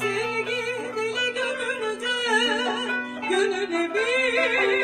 Sevgili gönülde gönül bir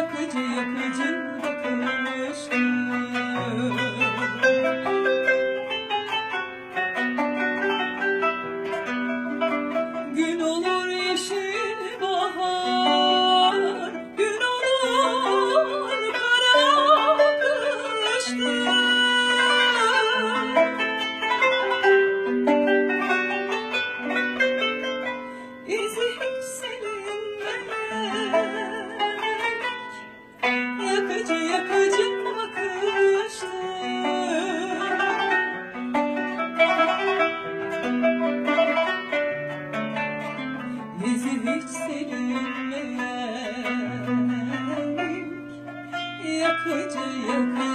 yakıcı yakıcı bakılmış günler 我只要你